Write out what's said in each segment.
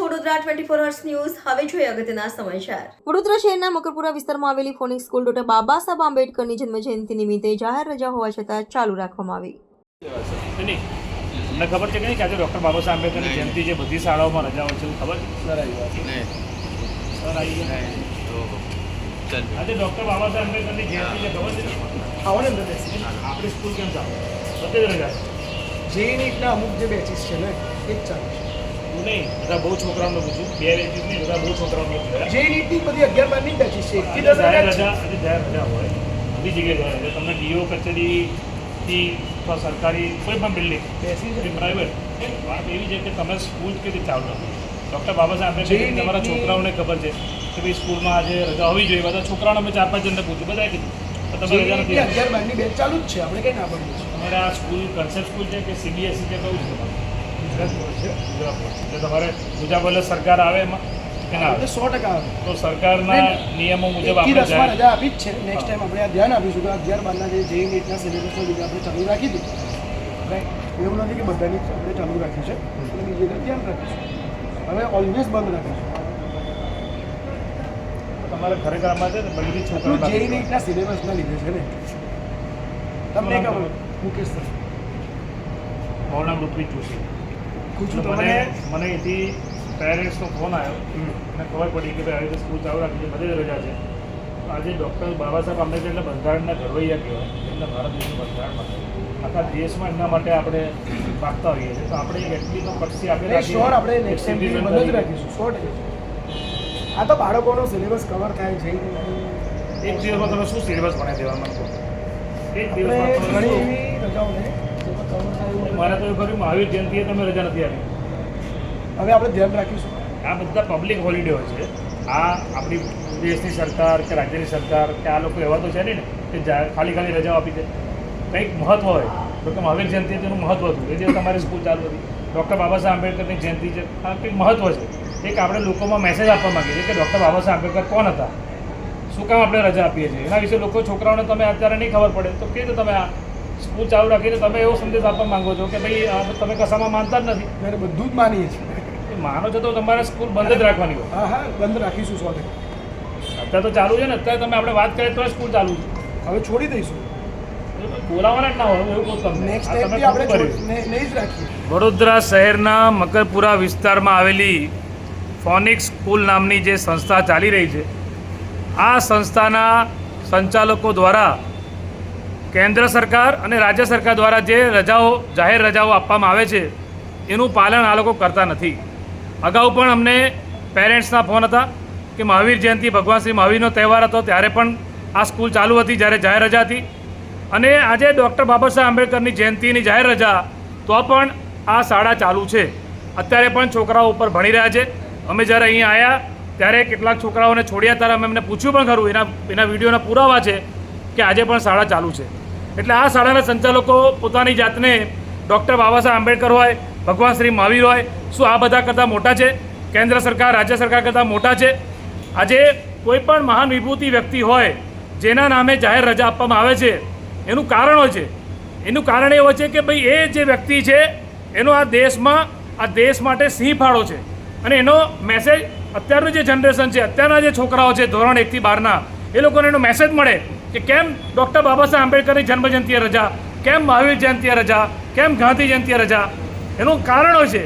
છો Vadodara twenty four hours news હવે જોઈએ અગત્યના સમાચાર. વડોદરા શહેરના મકરપુરા વિસ્તારમાં આવેલી phonic school doctor Baba Saheb આંબેડકરની જન્મજયંતિ નિમિત્તે જાહેર રજા હોવા છતાં ચાલુ રાખવામાં આવી. મને ખબર છે કે નહીં કે આજે ડૉક્ટર બાબા સાહેબ આંબેડકરની જયંતિ જે બધી શાળાઓમાં રજાઓ છે એવું ખબર? સર આવી સર આવી આજે ડૉક્ટર બાબા સાહેબ આંબેડકરની જયંતિ છે ખબર છે? આવો ને આપણી સ્કૂલ કેમ ચાલે બધે રજા જે નીટના અમુક જે બેચીસ છે ને એ જ ચાલે છે. હું નહીં બધા બહુ છોકરાઓને પૂછ્યું. બે બેચીસ નહીં બધા બહુ છોકરાઓને પૂછ્યું. જે નીટની બધી અગિયાર બારની બેચીસ છે. આજે જાહેર રજા અને જાહેર રજા હોય. બધી જગ્યાએ રજા. તમને ડીઓ કચેરીથી અથવા સરકારી કોઈ પણ બિલ્ડિંગ બેસી પ્રાઇવેટ વાત એવી છે કે તમે સ્કૂલ કેવી રીતે ચાલુ ડૉક્ટર બાબા સાહેબ આંબેડકર તમારા છોકરાઓને ખબર છે કે ભાઈ સ્કૂલમાં આજે રજા હોવી જોઈએ. બધા છોકરાઓને અમે ચાર પાંચ જણને પૂછ્યું. બધા કીધું. તો તમે જે રજા નીટની નથી અગિયાર બારની બેચ ચાલુ જ છે. આપણે કઈ ના પડ્યું તમારે આ સ્કૂલ કન્સેપ્ટ સ્કૂલ છે કે સીબીએસસી છે? કહું છે? તમારું ગુજરાત બોર્ડ છે ગુજરાત બોર્ડ. એટલે તમારે મુજબ એટલે સરકાર આવે એમાં સો ટકા તો સરકારના નિયમો મુજબ આપણે રજા આપી જ છે નેક્સ્ટ ટાઈમ આપણે આ ધ્યાન આપીશું કે અગિયાર બારના જે જે નીટના સિલેબસનો આપણે ચાલુ રાખી દીધું રાઈટ એવું નથી કે બધાની આપણે ચાલુ રાખી છે બીજી ધ્યાન રાખીશું. હવે ઓલવેઝ બંધ રાખીશું. તમારે ખરેખર આમાં છે ને બધી આપણું જે નીટના સિલેબસના લીધે છે ને. તમને ખબર મુકેશ સર. મારું નામ ઋત્વિક જોશી. પૂછું મને તમને. મને એથી પેરેન્ટ્સનો ફોન આવ્યો. મને ખબર પડી કે ભાઈ આવી રીતે સ્કૂલ ચાલુ રાખી છે બધી રજા છે. આજે ડૉક્ટર બાબા સાહેબ આંબેડકર એટલે બંધારણના ઘડવૈયા કહેવાય એટલે ભારત દેશનું બંધારણ માટે આખા દેશમાં એમના માટે આપણે માગતા હોઈએ છીએ. તો આપણે એક એટલી તો પક્ષી આપણે શ્યોર આપણે નેક્સ્ટ ટાઈમ જ રાખીશું સો આ તો બાળકોનો સિલેબસ કવર થાય છે. એક દિવસમાં તમે શું સિલેબસ ભણાવી દેવા માંગો એક દિવસમાં ઘણી? એવી રજાઓને મારે તો કર્યું મહાવીર જયંતિએ તમે રજા નથી આપી. હવે આપણે ધ્યાન રાખીશું. આ બધા પબ્લિક હોલિડે હોય છે. આ આપણી દેશની સરકાર કે રાજ્યની સરકાર કે આ લોકો એવા તો છે નહીં ને કે ખાલી ખાલી રજાઓ આપી દે. કંઈક મહત્વ હોય. તો કે મહાવીર જયંતિ તેનું મહત્વ હતું. એ દિવસ તમારી સ્કૂલ ચાલુ હતી. ડૉક્ટર બાબા સાહેબ આંબેડકરની જયંતિ છે. આ કંઈક મહત્વ છે. એક આપણે લોકોમાં મેસેજ આપવા માગીએ છીએ કે ડૉક્ટર બાબા સાહેબ આંબેડકર કોણ હતા? શું કામ આપણે રજા આપીએ છીએ? એના વિશે લોકો છોકરાઓને તમે અત્યારે નહીં ખબર પડે. તો કે તમે આ સ્કૂલ ચાલુ રાખીને તમે એવો સંદેશ આપવા માંગો છો કે ભાઈ તમે કશામાં માનતા જ નથી. ત્યારે બધું જ માનીએ છીએ. માનો છો તો તમારે સ્કૂલ બંધ જ રાખવાની હોય. હા હા બંધ રાખીશું સો અત્યારે તો ચાલુ છે ને અત્યારે તમે આપણે વાત કરીએ તો સ્કૂલ ચાલુ હવે છોડી દઈશું. બોલાવવાના જ ના હોય એવું કહું તમને. નેક્સ્ટ આ તમે આપણે ખોટું છોડ- કર્યું. ને- નહીં જ રાખીએ. વડોદરા શહેરના મકરપુરા વિસ્તારમાં આવેલી ફોનિક્સ સ્કૂલ નામની જે સંસ્થા ચાલી રહી છે આ સંસ્થાના સંચાલકો દ્વારા કેન્દ્ર સરકાર અને રાજ્ય સરકાર દ્વારા જે રજાઓ, જાહેર રજાઓ આપવામાં આવે છે, એનું પાલન આ લોકો કરતા નથી. અગાઉ પણ અમને પેરેન્ટ્સના ફોન હતા કે મહાવીર જયંતિ ભગવાન શ્રી મહાવીરનો તહેવાર હતો, ત્યારે પણ આ સ્કૂલ ચાલુ હતી જ્યારે જાહેર રજા હતી. અને આજે ડૉક્ટર બાબા સાહેબ આંબેડકરની જયંતિની જાહેર રજા, તો પણ આ શાળા ચાલુ છે. અત્યારે પણ છોકરાઓ ઉપર ભણી રહ્યા છે. અમે જ્યારે અહીંયા આવ્યા ત્યારે કેટલાક છોકરાઓને છોડ્યા ત્યારે અમે એમને પૂછ્યું પણ ખરું, એના એના વિડીયોના પુરાવા છે. કે આજે પણ શાળા ચાલુ છે. એટલે આ શાળાના સંચાલકો પોતાની જાતને ડૉક્ટર બાબા સાહેબ આંબેડકર હોય, ભગવાન શ્રી મહાવીર હોય, શું આ બધા કરતાં મોટા છે? કેન્દ્ર સરકાર, રાજ્ય સરકાર કરતાં મોટા છે? આજે કોઈ પણ મહાન વિભૂતિ વ્યક્તિ હોય, જેના નામે જાહેર રજા આપવામાં આવે છે, એનું કારણ હોય છે. એનું કારણ એ હોય છે કે ભાઈ એ જે વ્યક્તિ છે, એનો આ દેશમાં, આ દેશ માટે સિંહ ફાળો છે. અને એનો મેસેજ અત્યારનું જે જનરેશન છે, અત્યારના જે છોકરાઓ છે, ધોરણ એકથી બારના, એ લોકોને એનો મેસેજ મળે. કે કેમ ડૉક્ટર બાબા સાહેબ આંબેડકરની જન્મજયંતિએ રજા? કેમ મહાવીર જયંતિએ રજા? કેમ ગાંધી જયંતિએ રજા? એનું કારણ છે?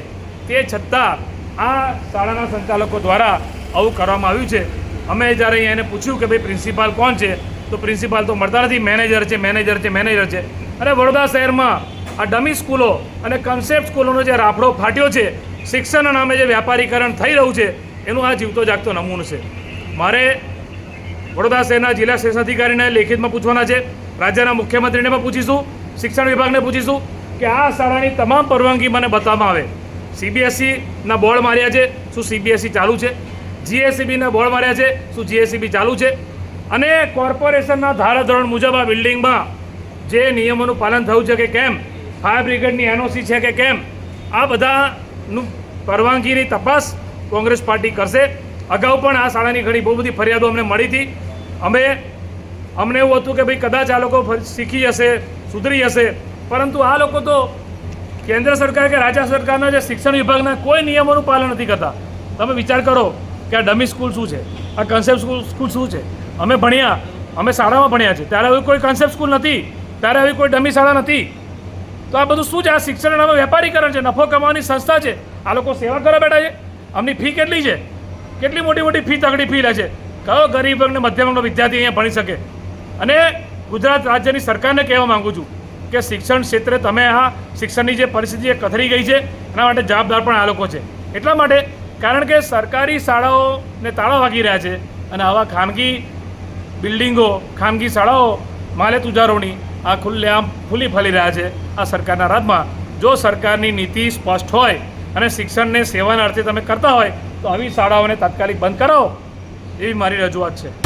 તે છતાં આ શાળાના સંચાલકો દ્વારા આવું કરવામાં આવ્યું છે. અમે જ્યારે અહીંયા એને પૂછ્યું કે ભાઈ પ્રિન્સિપાલ કોણ છે, તો પ્રિન્સિપાલ તો મળતા નથી, મેનેજર છે મેનેજર છે મેનેજર છે. અને વડોદરા શહેરમાં આ ડમી સ્કૂલો અને કન્સેપ્ટ સ્કૂલોનો જે રાફડો ફાટ્યો છે, શિક્ષણના નામે જે વ્યાપારીકરણ થઈ રહ્યું છે, એનું આ જીવતો જાગતો નમૂનો છે. મારે વડોદરા શહેરના જિલ્લા શિક્ષણ અધિકારીને લેખિતમાં પૂછવાના છે. રાજ્યના મુખ્યમંત્રીને પણ પૂછીશું. શિક્ષણ વિભાગને પૂછીશું કે આ શાળાની તમામ પરવાનગી મને બતાવવામાં આવે. સીબીએસસીના બોર્ડ માર્યા છે. શું સીબીએસસી ચાલુ છે? જીએસસીબીના બોર્ડ માર્યા છે. શું જીએસસીબી ચાલુ છે? અને કોર્પોરેશનના ધારાધોરણ મુજબ આ બિલ્ડિંગમાં જે નિયમોનું પાલન થયું છે કે કેમ? ફાયર બ્રિગેડની એનઓસી છે કે કેમ? આ બધાનું પરવાનગીની તપાસ કોંગ્રેસ પાર્ટી કરશે. અગાઉ પણ આ શાળાની ઘણી બહુ બધી ફરિયાદો અમને મળી હતી. અમે, અમને એવું હતું કે ભાઈ કદાચ આ લોકો શીખી હશે, સુધરી હશે. પરંતુ આ લોકો તો કેન્દ્ર સરકાર કે રાજ્ય સરકારના જે શિક્ષણ વિભાગના કોઈ નિયમોનું પાલન નથી કરતા. તમે વિચાર કરો કે આ ડમી સ્કૂલ શું છે? આ કન્સેપ્ટ સ્કૂલ સ્કૂલ શું છે? અમે ભણ્યા, અમે શાળામાં ભણ્યા છે ત્યારે આવી કોઈ કન્સેપ્ટ સ્કૂલ નથી. ત્યારે આવી કોઈ ડમી શાળા નથી. તો આ બધું શું છે? આ શિક્ષણ હવે વેપારીકરણ છે. નફો કમાવાની સંસ્થા છે. આ લોકો સેવા કરવા બેઠા છે. આમની ફી કેટલી છે? કેટલી મોટી મોટી ફી તગડી ફી લે છે? કયો ગરીબ વર્ગને મધ્યમ વર્ગનો વિદ્યાર્થી અહીંયા ભણી શકે? અને ગુજરાત રાજ્યની સરકારને કહેવા માંગુ છું કે શિક્ષણ ક્ષેત્રે તમે આ શિક્ષણની જે પરિસ્થિતિ એ કથળી ગઈ છે, એના માટે જવાબદાર પણ આ લોકો છે. એટલા માટે કારણ કે સરકારી શાળાઓને તાળા વાગી રહ્યા છે અને આવા ખાનગી બિલ્ડિંગો, ખાનગી શાળાઓ, માલે તુજારોની આ ખુલ્લેઆમ ફૂલી ફાલી રહ્યા છે આ સરકારના રાજમાં. જો સરકારની નીતિ સ્પષ્ટ હોય અને શિક્ષણને સેવાના અર્થે તમે કરતા હોય તો આવી શાળાઓને તાત્કાલિક બંધ કરાવો. એવી મારી રજૂઆત છે.